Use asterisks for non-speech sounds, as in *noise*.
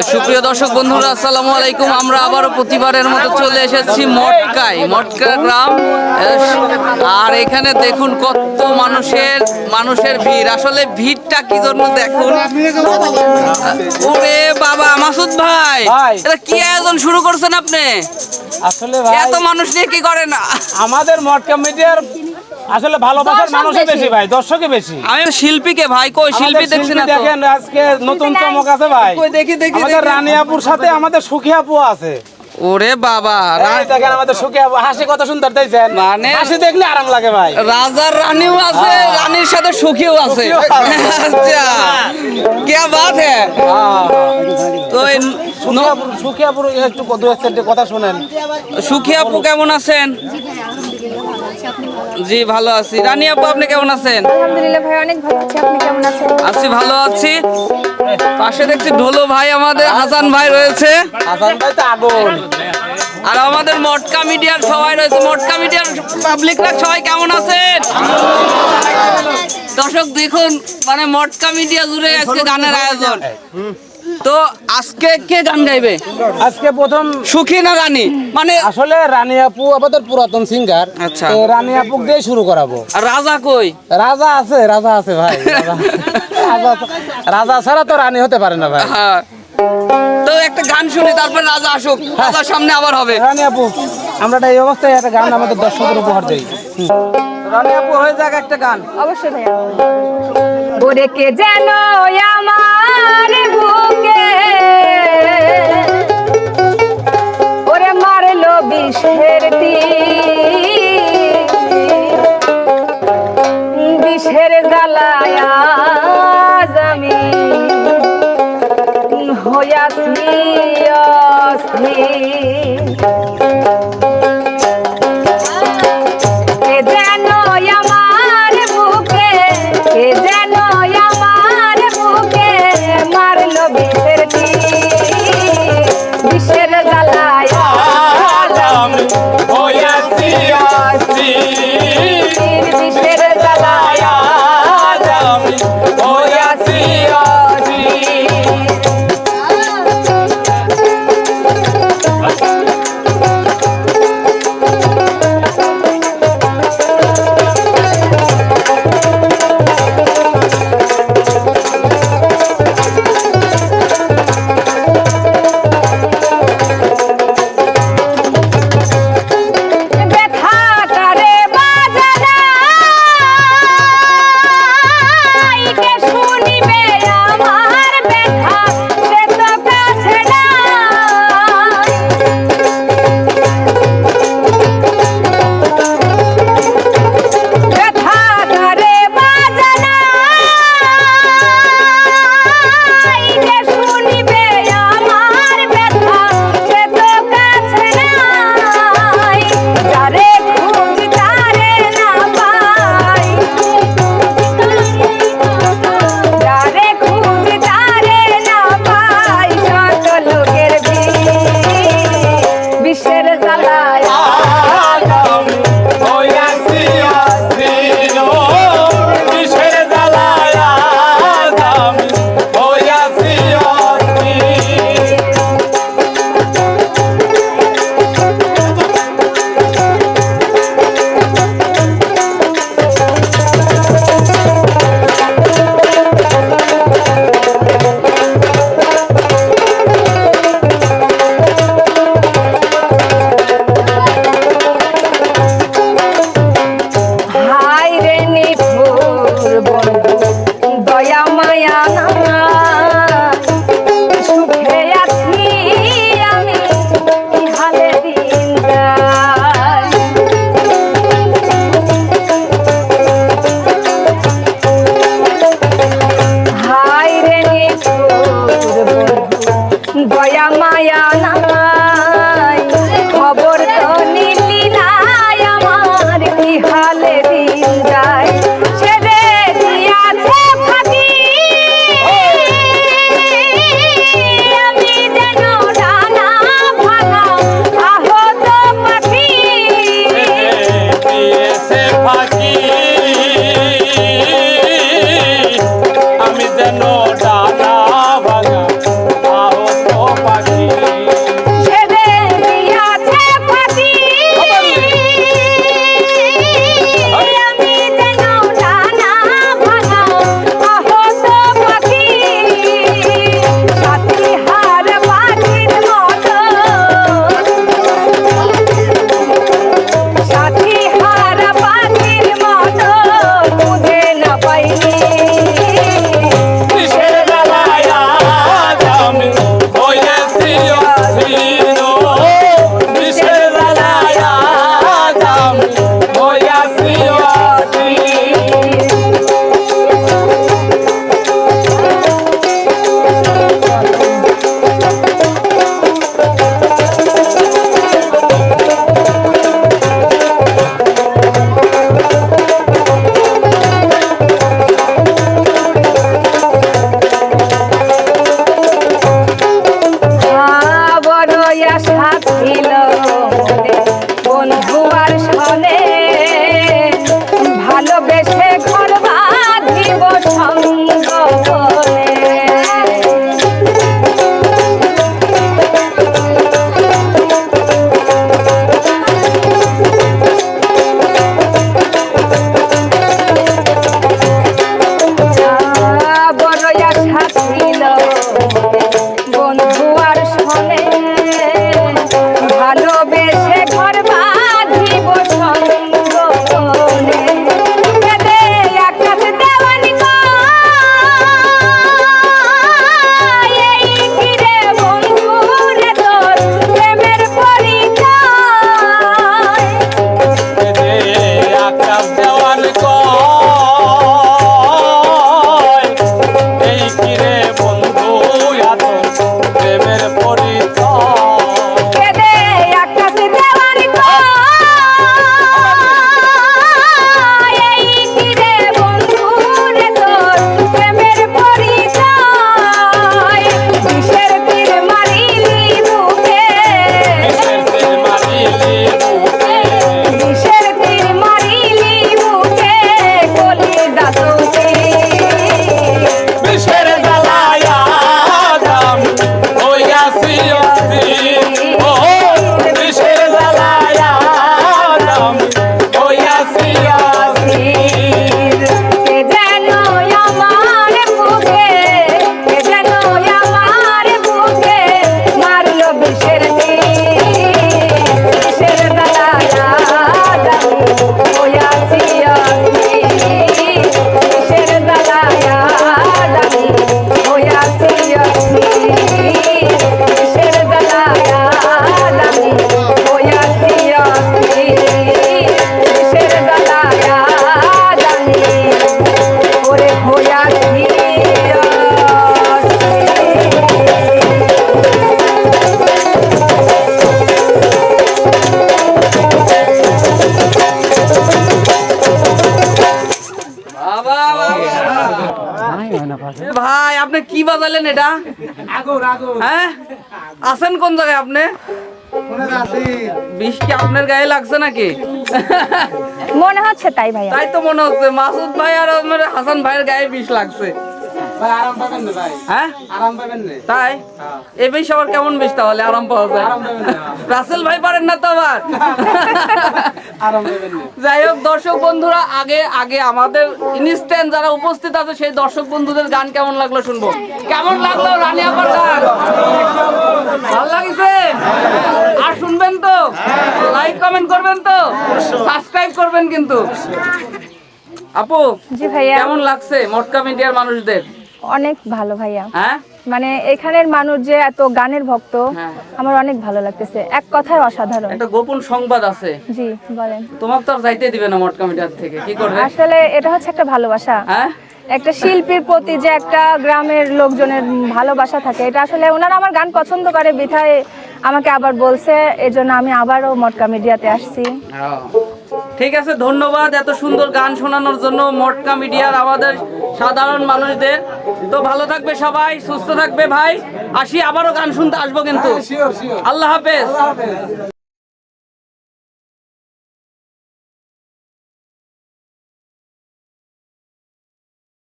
সুপ্রিয় দর্শক বন্ধুরা আসসালামু আলাইকুম। আমরা আবারও প্রতিবারের মতো চলে এসেছি মটকায় মটকা গ্রাম। আর এখানে দেখুন কত মানুষের মানুষের ভিড়। আসলে ভিড়টা কি জন্য দেখুন? ওরে বাবা মাসুদ ভাই। এটা কি আয়োজন শুরু করছেন আপনি? আসলে এত মানুষ নিয়ে কি করে না আমাদের মটকা মিডিয়ার আসলে ভালোবাসার মানুষই বেশি। ভাই দর্শকই বেশি। আমি শিল্পীকে ভাই কই শিল্পী দেখছি না তো। দেখেন আজকে নতুন চমক আছে ভাই। কই? দেখি দেখি আমাদের রানিয়াপুর সাথে আমাদের সুখী আপু আছে। ওরে বাবা দেখেন আমাদের সুখী হাসি কত সুন্দর দেখছেন? মানে- হাসি দেখলে আরাম লাগে ভাই। রাজার রানীও আছে রানীর সাথে সুখীও আছে। আচ্ছা। কে বাত হ্যাঁ। তো এই সুখী ন- আপুর সুখী আপুর একটু কথা শুনেন। সুখী আপু কেমন আছেন? জি ভালো আছি। রানী আপু আপনি কেমন আছেন? আলহামদুলিল্লাহ ভাই অনেক ভালো আছি। আপনি কেমন আছেন? আছি ভালো আছি। পাশে দেখছি ঢোলো ভাই আমাদের হাসান ভাই রয়েছে। হাসান ভাই তো আগুন। আর আমাদের মটকা মিডিয়ার সবাই রয়েছে। মটকা মিডিয়ার পাবলিকরা সবাই কেমন আছেন? দর্শক দেখুন মানে মটকা মিডিয়া জুড়ে আজকে গানের আয়োজন। তো আজকে কে গান গাইবে? আজকে প্রথম সুখী না রানী? মানে আসলে রানী আপু আমাদের পুরাতন সিঙ্গার আচ্ছা। রানী আপু দিয়ে শুরু করাবো। রাজা কই? রাজা আছে রাজা আছে ভাই রাজা- ছাড়া তো রানী হতে পারে না ভাই। হ্যাঁ। তো একটা গান শুনি তারপর রাজা আসুক। রাজার সামনে আবার হবে। রানী আপু আমরা এই অবস্থায় একটা গান আমাদের দর্শকের উপহার দিই। রানী আপু হয়ে যাক একটা গান। অবশ্যই ভাইয়া। ওরে কে যেন আমার বিষের। বিষের আজ আমি হইয়াছি অস্থির ভাই আপনি কি বাজালেন এটা? হ্যাঁ? আছেন কোন জায়গায় আপনি? বিষ কি আপনার গায়ে লাগছে নাকি? মনে হচ্ছে তাই ভাই তাই তো মনে হচ্ছে। মাসুদ ভাই আর আমার হাসান ভাইয়ের গায়ে বিষ লাগছে। হ্যাঁ? আরাম তাই? এই বিষ আবার কেমন বিষ তাহলে? আরাম পাওয়া যায়। আরাম পাবেন না। রাসেল ভাই পারেন না তো আবার। *laughs* আরাম পাবেন না। যাই হোক দর্শক বন্ধুরা আগে আগে আমাদের ইনস্ট্যান্ট যারা উপস্থিত আছে সেই দর্শক বন্ধুদের গান কেমন লাগল শুনব? কেমন লাগল রানী আপার গান? ভালো লাগিছে? আর শুনবেন তো? লাইক কমেন্ট করবেন তো? সাবস্ক্রাইব করবেন কিন্তু। আপু জি ভাইয়া। কেমন লাগছে মটকা মিডিয়ার মানুষদের? অনেক ভালো ভাইয়া। হ্যাঁ? মানে এখানের মানুষ যে এত গানের ভক্ত হ্যাঁ। আমার অনেক ভালো লাগতেছে। এক কথায় অসাধারণ। একটা গোপন সংবাদ আছে। জি বলেন। তোমার তো যাইতে দিবে না মটকা মিডিয়ার থেকে কি করবে? আসলে এটা হচ্ছে একটা ভালোবাসা। হ্যাঁ? একটা শিল্পীর প্রতি যে একটা গ্রামের লোকজনের ভালোবাসা থাকে এটা আসলে ওনারা আমার গান পছন্দ করে বিধায় আমাকে আবার বলছে এজন্য আমি আবারও মটকা মিডিয়াতে আসছি। ঠিক আছে ধন্যবাদ এত সুন্দর গান শোনানোর জন্য মটকা মিডিয়ার আমাদের সাধারণ মানুষদের। তো ভালো থাকবে সবাই সুস্থ থাকবে ভাই। আসি আবারও গান শুনতে আসব কিন্তু। শিওর আল্লাহ হাফেজ।